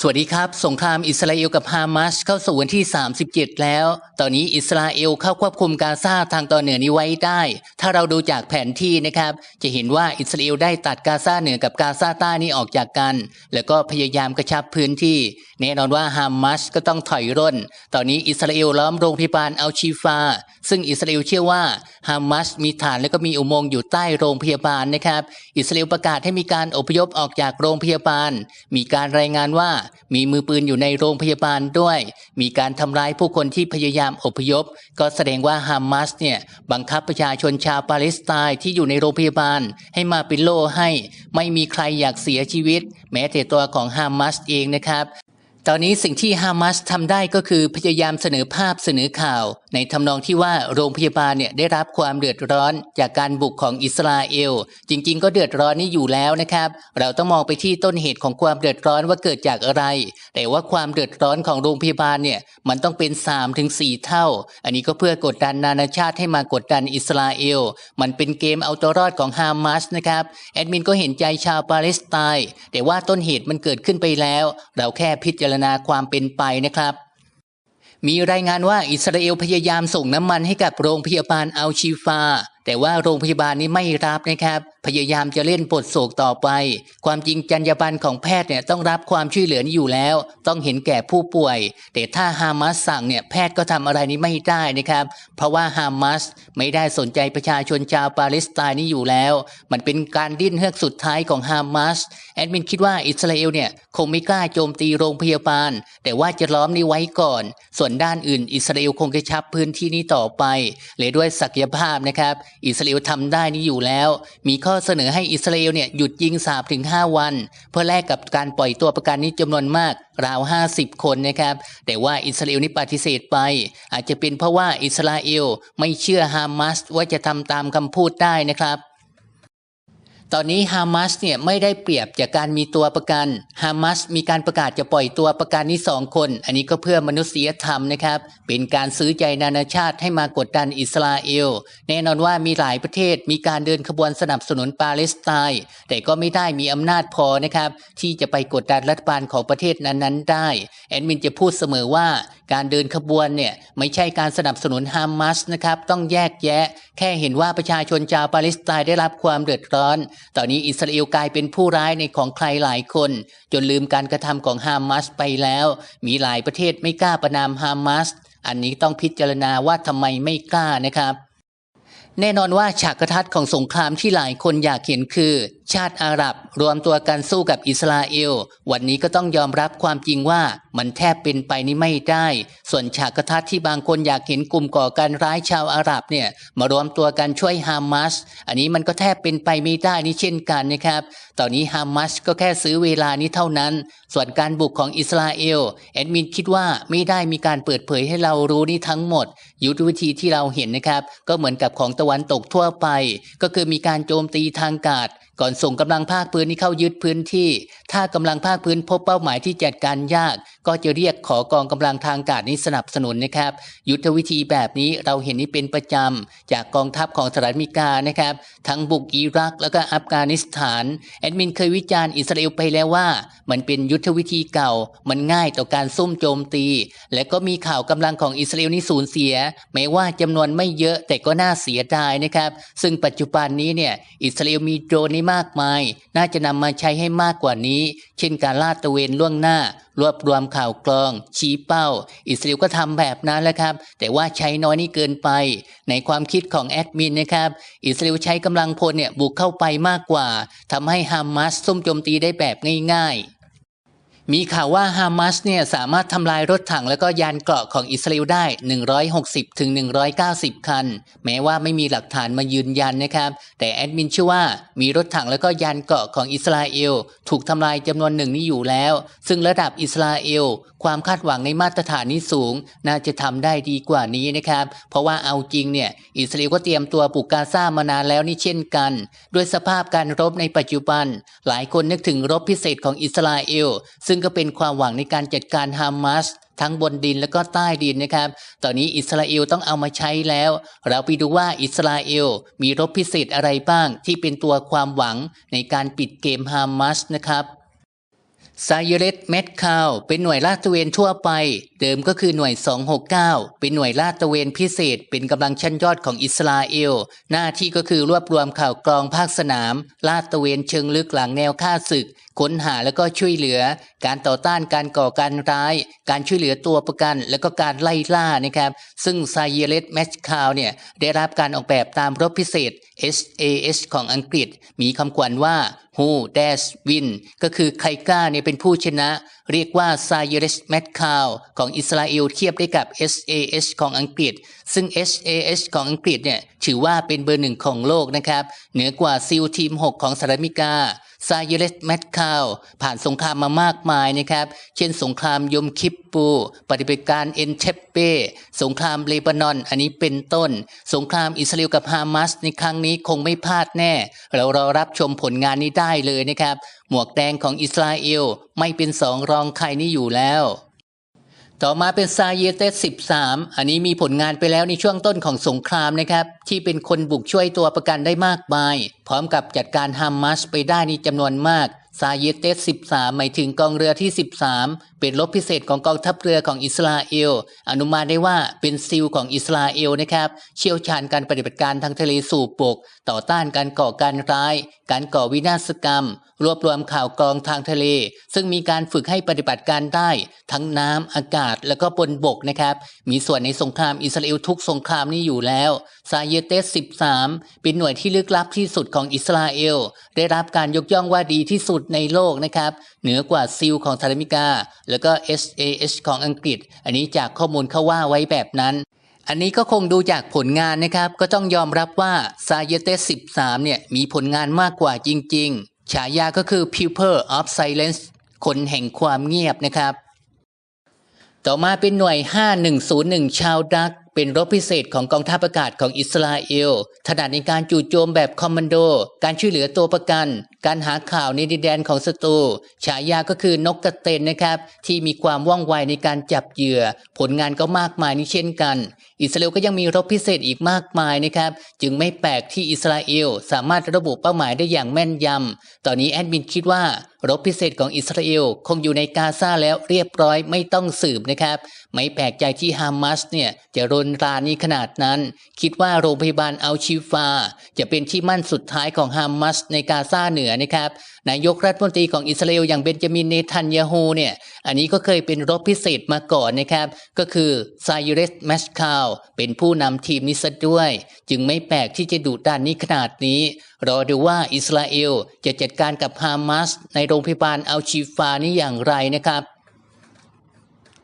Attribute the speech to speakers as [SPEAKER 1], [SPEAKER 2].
[SPEAKER 1] สวัสดีครับ สงครามอิสราเอลกับฮามาสเข้าสู่วันที่ 37 แล้ว ตอนนี้อิสราเอลเข้าควบคุมกาซาทางตอนเหนือนี้ไว้ได้ ถ้าเราดูจากแผนที่นะครับ จะเห็นว่าอิสราเอลได้ตัดกาซาเหนือกับกาซาใต้นี้ออกจากกัน แล้วก็พยายามกระชับพื้นที่ แน่นอนว่าฮามาสก็ต้องถอยร่น ตอนนี้อิสราเอลล้อมโรงพยาบาลอัลชีฟา ซึ่งอิสราเอลเชื่อว่าฮามาสมีฐานและก็มีอุโมงค์อยู่ใต้โรงพยาบาลนะครับ อิสราเอลประกาศให้มีการอพยพออกจากโรงพยาบาล มีการรายงานว่ามีมือปืนอยู่ในโรงพยาบาลด้วย มีการทำร้ายผู้คนที่พยายามอพยพ ก็แสดงว่าฮามาสเนี่ยบังคับประชาชนชาวปาเลสไตน์ที่อยู่ในโรงพยาบาล ให้มาเป็นโล่ให้ ไม่มีใครอยากเสียชีวิต แม้แต่ตัวของฮามาสเองนะครับ ตอนนี้สิ่งที่ฮามาสทำได้ก็คือพยายามเสนอภาพเสนอข่าว ในทำนองที่ว่าโรงพยาบาลเนี่ยได้รับความเดือดร้อน จากการบุกของอิสราเอล จริง ๆ ก็เดือดร้อนนี่อยู่แล้วนะครับ เราต้องมองไปที่ต้นเหตุของความเดือดร้อนว่าเกิดจากอะไร แต่ว่าความเดือดร้อนของโรงพยาบาลเนี่ยมันต้องเป็น3ถึงเท่า อันนี้ก็เพื่อกดดันนานาชาติให้มากดดันอิสราเอล มันเป็นเกมเอาตัวรอดของฮามาสนะครับแอดมินก็เห็นใจชาวปาเลสไตน์แต่ว่าต้นเหตุมันเกิดขึ้นไปแล้ว เราแค่พิจารณาความเป็นไปนะครับ มีรายงานว่าอิสราเอลพยายามส่งน้ำมันให้กับโรงพยาบาลอัลชีฟา แต่ว่าโรงพยาบาลนี้ไม่รับนะครับ พยายามจะเล่นบทโศกต่อไป ความจริงจรรยาบรรณของแพทย์เนี่ยต้องรับความช่วยเหลืออยู่แล้ว ต้องเห็นแก่ผู้ป่วย แต่ถ้าฮามาสสั่งเนี่ยแพทย์ก็ทำอะไรนี้ไม่ได้นะครับ เพราะว่าฮามาสไม่ได้สนใจประชาชนชาวปาเลสไตน์นี้อยู่แล้ว มันเป็นการดิ้นเฮือกสุดท้ายของฮามาสแอดมินคิดว่าอิสราเอลเนี่ยคงไม่กล้าโจมตีโรงพยาบาล แต่ว่าจะล้อมนี้ไว้ก่อน ส่วนด้านอื่น อิสราเอลคงกระชับพื้นที่นี้ต่อไปเลยด้วยศักยภาพนะครับ อิสราเอลทำได้นี้อยู่แล้ว มีข้อเสนอให้อิสราเอลเนี่ยหยุดยิงสาบถึง 5 วัน เพื่อแลกกับการปล่อยตัวประกันนี้จำนวนมากราว 50 คนนะครับ แต่ว่าอิสราเอลนี่ปฏิเสธไป อาจจะเป็นเพราะว่าอิสราเอลไม่เชื่อฮามาสว่าจะทำตามคำพูดได้นะครับ ตอนนี้ฮามาสเนี่ยไม่ได้เปรียบจากการมีตัวประกันฮามาสมีการประกาศจะปล่อยตัวประกันนี้สองคน อันนี้ก็เพื่อมนุษยธรรมนะครับ เป็นการซื้อใจนานาชาติให้มากดดันอิสราเอล แน่นอนว่ามีหลายประเทศมีการเดินขบวนสนับสนุนปาเลสไตน์แต่ก็ไม่ได้มีอำนาจพอนะครับ ที่จะไปกดดันรัฐบาลของประเทศนั้นๆ ได้แอดมินจะพูดเสมอว่าการเดินขบวนเนี่ยไม่ใช่การสนับสนุนฮามาสนะครับต้องแยกแยะ แค่เห็นว่าประชาชนชาวปาเลสไตน์ได้รับความเดือดร้อนตอนนี้อิสราเอลกลายเป็นผู้ร้ายในของใครหลายคน จนลืมการกระทำของฮามาสไปแล้ว มีหลายประเทศไม่กล้าประนามฮามาสอันนี้ต้องพิจารณาว่าทำไมไม่กล้านะครับ แน่นอนว่าฉากทัศน์ของสงครามที่หลายคนอยากเห็นคือ ชาติอาหรับรวมตัวกันสู้กับอิสราเอล วันนี้ก็ต้องยอมรับความจริงว่ามันแทบเป็นไปนี้ไม่ได้ ส่วนฉากทัศน์ที่บางคนอยากเห็นกลุ่มก่อการร้ายชาวอาหรับเนี่ยมารวมตัวกันช่วยฮามาสอันนี้มันก็แทบเป็นไปไม่ได้นี่เช่นกันนะครับ ตอนนี้ฮามาสก็แค่ซื้อเวลานี้เท่านั้น ส่วนการบุกของอิสราเอลแอดมินคิดว่าไม่ได้มีการเปิดเผยให้เรารู้นี่ทั้งหมด ยุทธวิธีที่เราเห็นนะครับ ก็เหมือนกับของตะวันตกทั่วไป ก็คือมีการโจมตีทางอากาศ ก่อนส่งกำลังภาคพื้นนี้เข้ายึดพื้นที่ ถ้ากำลังภาคพื้นพบเป้าหมายที่จัดการยาก ก็จะเรียกขอกองกำลังทางอากาศนี้สนับสนุนนะครับ ยุทธวิธีแบบนี้เราเห็นนี่เป็นประจำจากกองทัพของสหรัฐอเมริกานะครับ ทั้งบุกอิรัก แล้วก็อัฟกานิสถานแอดมินเคยวิจารณ์อิสราเอลไปแล้วว่า มันเป็นยุทธวิธีเก่า มันง่ายต่อการซุ่มโจมตี และก็มีข่าวกำลังของอิสราเอลนี่สูญเสียแม้ว่าจำนวนไม่เยอะแต่ก็น่าเสียดายนะครับ ซึ่งปัจจุบันนี้เนี่ยอิสราเอลมีโดรนนี่มากมาย น่าจะนำมาใช้ให้มากกว่านี้ เช่นการลาดตระเวนล่วงหน้า รวบรวมข่าวกรอง ชี้เป้า อิสราเอลก็ทำแบบนั้นแหละครับ แต่ว่าใช้น้อยนี่เกินไป ในความคิดของแอดมินนะครับ อิสราเอลใช้กำลังพลเนี่ยบุกเข้าไปมากกว่าทำให้ฮามาสซุ่มโจมตีได้แบบง่ายๆ มีข่าวว่าฮามาสเนี่ยสามารถทำลายรถถังแล้วก็ยานเกราะของอิสราเอลได้ 160ถึง190 คัน แม้ว่าไม่มีหลักฐานมายืนยันนะครับ แต่แอดมินเชื่อว่ามีรถถังแล้วก็ยานเกราะของอิสราเอล ถูกทำลายจำนวนหนึ่งนี้อยู่แล้ว ซึ่งระดับอิสราเอล ความคาดหวังในมาตรฐานนี้สูง น่าจะทำได้ดีกว่านี้นะครับ เพราะว่าเอาจริงเนี่ยอิสราเอลก็เตรียมตัวปลูกกาซามานานแล้วนี่เช่นกัน ด้วยสภาพการรบในปัจจุบัน หลายคนนึกถึงรบพิเศษของอิสราเอลซึ่งก็เป็นความหวังในการจัดการฮามาสทั้งบนดินแล้วก็ใต้ดินนะครับ ตอนนี้อิสราเอลต้องเอามาใช้แล้ว เราไปดูว่าอิสราเอลมีรบพิเศษอะไรบ้างที่เป็นตัวความหวังในการปิดเกมฮามาสนะครับซายเรตเมดคาวเป็นหน่วยลาดตระเวนทั่วไป เดิมก็คือหน่วย 269 เป็นหน่วยลาดตระเวนพิเศษ เป็นกำลังชั้นยอดของอิสราเอล หน้าที่ก็คือรวบรวมข่าวกรองภาคสนาม ลาดตระเวนเชิงลึกหลังแนวฆ่าศึกค้นหาแล้วก็ช่วยเหลือ การต่อต้านการก่อการร้าย การช่วยเหลือตัวประกัน แล้วก็การไล่ล่านะครับ ซึ่งซาเยเลตแมชคาวเนี่ยได้รับการออกแบบตามรบพิเศษ SAS ของอังกฤษ มีคำขวัญว่า Who d a s Win ก็คือใครกล้าเนี่ยเป็นผู้ชนะ เรียกว่า s a y r e s m a t c a w ของอิสราเอลเทียบได้กับ SAS ของอังกฤษ ซึ่ง SAS ของอังกฤษเนี่ยถือว่าเป็นเบอร์หนึ่งของโลกนะครับ เหนือกว่าซิลทีม 6 ของสหรัฐอเมริกา ซาเยเลสแมตคาวผ่านสงครามมามากมายนะครับ เช่นสงครามยมคิปปู ปฏิบัติการเอ็นเชปเป้ สงครามเลบานอน อันนี้เป็นต้น สงครามอิสราเอลกับฮามาสในครั้งนี้คงไม่พลาดแน่ เรารอรับชมผลงานนี้ได้เลยนะครับ หมวกแดงของอิสราเอลไม่เป็นสองรองใครนี่อยู่แล้ว ต่อมาเป็นซาเยเตส13 อันนี้มีผลงานไปแล้วในช่วงต้นของสงครามนะครับ ที่เป็นคนบุกช่วยตัวประกันได้มากมาย พร้อมกับจัดการฮามาสไปได้ในจำนวนมาก ซาเยเตส13 หมายถึงกองเรือที่ 13 เป็นรบพิเศษของกองทัพเรือของอิสราเอล อนุมานได้ว่าเป็นซิลของอิสราเอลนะครับ เชี่ยวชาญการปฏิบัติการทางทะเลสู่ปก ต่อต้านการก่อการร้าย การก่อวินาศกรรม รวบรวมข่าวกรองทางทะเล ซึ่งมีการฝึกให้ปฏิบัติการได้ ทั้งน้ำอากาศ แล้วก็บนบกนะครับ มีส่วนในสงครามอิสราเอลทุกสงครามนี้อยู่แล้วซาเยเตส13 เป็นหน่วยที่ลึกลับที่สุดของอิสราเอล ได้รับการยกย่องว่าดีที่สุดในโลกนะครับ เหนือกว่าซิลของสหรัฐอเมริกา แล้วก็ SAS ของอังกฤษ อันนี้จากข้อมูลเขาว่าไว้แบบนั้น อันนี้ก็คงดูจากผลงานนะครับ ก็ต้องยอมรับว่าซาเยเตส13 เนี่ย มีผลงานมากกว่าจริง ๆ ฉายาก็คือ Pupil of Silence คนแห่งความเงียบนะครับ ต่อมาเป็นหน่วย 5101 ชาวดัก เป็นรบพิเศษของกองทัพอากาศของอิสราเอล ถนัดในการจู่โจมแบบคอมมานโด การช่วยเหลือตัวประกัน การหาข่าวในดินแดนของศัตรู ฉายาก็คือนกกระเตนนะครับ ที่มีความว่องไวในการจับเหยื่อ ผลงานก็มากมายนี้เช่นกัน อิสราเอลก็ยังมีรบพิเศษอีกมากมายนะครับ จึงไม่แปลกที่อิสราเอล สามารถระบุเป้าหมายได้อย่างแม่นยำ ตอนนี้แอดมินคิดว่า รบพิเศษของอิสราเอลคงอยู่ในกาซาแล้วเรียบร้อยไม่ต้องสืบนะครับ ไม่แปลกใจที่ฮามาสเนี่ยจะรนรานนี้ขนาดนั้น คิดว่าโรงพยาบาลอัลชิฟา จะเป็นที่มั่นสุดท้ายของฮามาสในกาซาเหนือนะครับ นายกรัฐมนตรีของอิสราเอลอย่างเบนจามินเนทันยาฮูเนี่ยอันนี้ก็เคยเป็นรบพิเศษมาก่อนนะครับ ก็คือไซยูเรสแมชคาวเป็นผู้นำทีมนี้ซะด้วย จึงไม่แปลกที่จะดุดันนี้ขนาดนี้ รอดูว่าอิสราเอลจะจัดการกับฮามาสในโรงพยาบาลอัลชีฟานี้อย่างไรนะครับ